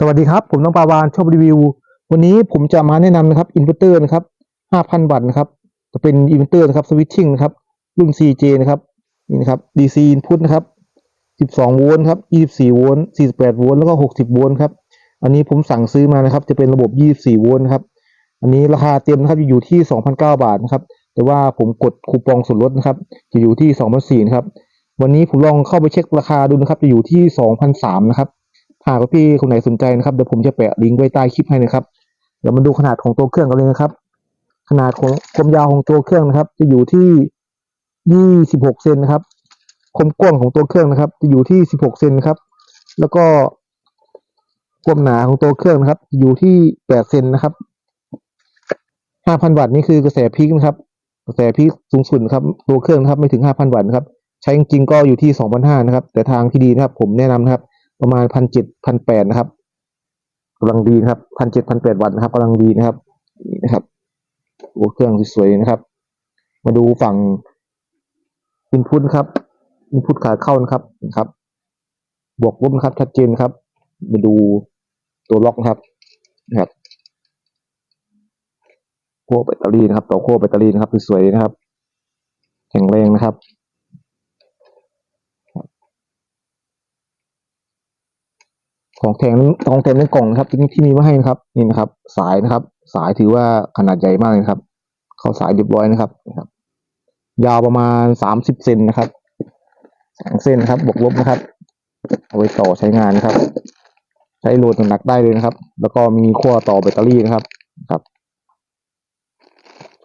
สวัสดีครับ ผมน้องปาวานชอบรีวิว วันนี้ผมจะมาแนะนำนะครับอินเวอร์เตอร์นะครับ 5,000 วัตต์นะครับ จะเป็นอินเวอร์เตอร์นะครับสวิตชิ่งนะครับ รุ่น CJ นะครับนี่นะครับ DC input นะครับ 12 โวลต์ครับ24 โวลต์48 โวลต์แล้วก็ 60 โวลต์ครับ อันนี้ผมสั่งซื้อมานะครับ จะเป็นระบบ 24 โวลต์ครับ อันนี้ราคาเต็มนะครับอยู่ที่ 2,009 บาทนะครับ แต่ว่าผมกดคูปองส่วนลดนะครับ จะอยู่ที่2,004นะครับ วันนี้ผมลองเข้าไปเช็คราคาดูนะครับ จะอยู่ที่2,003นะครับ หากว่าพี่คนไหนสนใจนะครับเดี๋ยวผมจะแปะลิงก์ไว้ใต้คลิปให้นะครับเดี๋ยวมาดูขนาดของตัวเครื่องกันเลยนะครับ ขนาดของความยาวของตัวเครื่องนะครับ จะอยู่ที่26เซนนะครับความกว้างของตัวเครื่องนะครับ จะอยู่ที่16เซนนะครับ แล้วก็ความหนาของตัวเครื่องนะครับ อยู่ที่8เซนนะครับ5,000วัตต์นี่คือกระแสพีคนะครับ กระแสพีคสูงสุดครับ ตัวเครื่องนะครับไม่ถึง5,000วัตต์นะครับ ใช้จริงๆก็อยู่ที่2,500นะครับ แต่ทางที่ดีนะครับ ผมแนะนำนะครับ ประมาณพันเจ็ดพันแปดนะครับกำลังดีนะครับพันเจ็ดพันแปดวัตต์นะครับกำลังดีนะครับนี่นะครับหัวเครื่องสวยๆนะครับ มาดูฝั่งอินพุตครับอินพุตขาเข้านะครับนะครับ บวกลบนะครับชัดเจนครับ มาดูตัวล็อกนะครับนะครับขั้วแบตเตอรี่นะครับ ต่อขั้วแบตเตอรี่นะครับสวยๆนะครับ แข็งแรงนะครับ ของแถมของแถมในกล่องนะครับที่ที่มีมาให้นะครับนี่นะครับ สายนะครับ สายถือว่าขนาดใหญ่มากเลยนะครับ เข้าสายเรียบร้อยนะครับนะครับ ยาวประมาณสามสิบเซนนะครับสองเส้นนะครับบวกลบนะครับ เอาไว้ต่อใช้งานนะครับ ใช้โหลดหนักได้เลยนะครับ แล้วก็มีขั้วต่อแบตเตอรี่นะครับครับ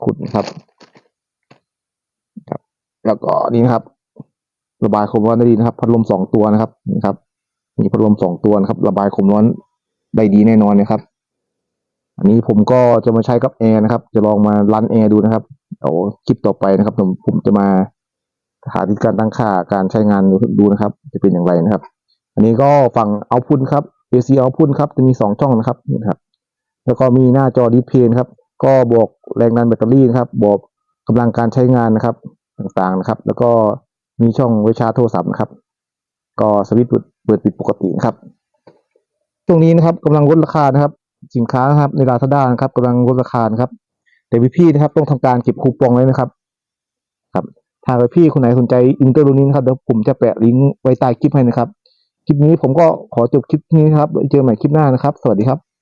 ขุดนะครับครับ แล้วก็นี่นะครับ ระบายความร้อนได้ดีนะครับ พัดลมสองตัวนะครับนี่ครับ มีพัดลมสองตัวนะครับ ระบายความร้อนได้ดีแน่นอนนะครับ อันนี้ผมก็จะมาใช้กับแอร์นะครับ จะลองมารันแอร์ดูนะครับเดี๋ยวคลิปต่อไปนะครับ ผมผมจะมาหาที่การตั้งค่าการใช้งานดูนะครับ จะเป็นอย่างไรนะครับ อันนี้ก็ฝั่งเอาพุนครับ AC เอาพุนครับจะมีสองช่องนะครับนี่ครับ แล้วก็มีหน้าจอดิสเพย์นครับ ก็บอกแรงดันแบตเตอรี่นะครับ บอกกำลังการใช้งานนะครับ ต่างๆนะครับ แล้วก็มีช่องไว้ชาร์จโทรศัพท์นะครับ ก็สวิตช์เปิดเปิดปิดปกตินะครับ ช่วงนี้นะครับกำลังลดราคานะครับ สินค้านะครับในลาซาด้านะครับกำลังลดราคานะครับ แต่พี่ๆนะครับต้องทำการเก็บคูปองเลยนะครับ ครับถ้าพี่คนไหนสนใจอินเตอร์ลูนี้นะครับเดี๋ยวผมจะแปะลิงก์ไว้ใต้คลิปให้นะครับ คลิปนี้ผมก็ขอจบคลิปนี้ครับเจอใหม่คลิปหน้านะครับ สวัสดีครับ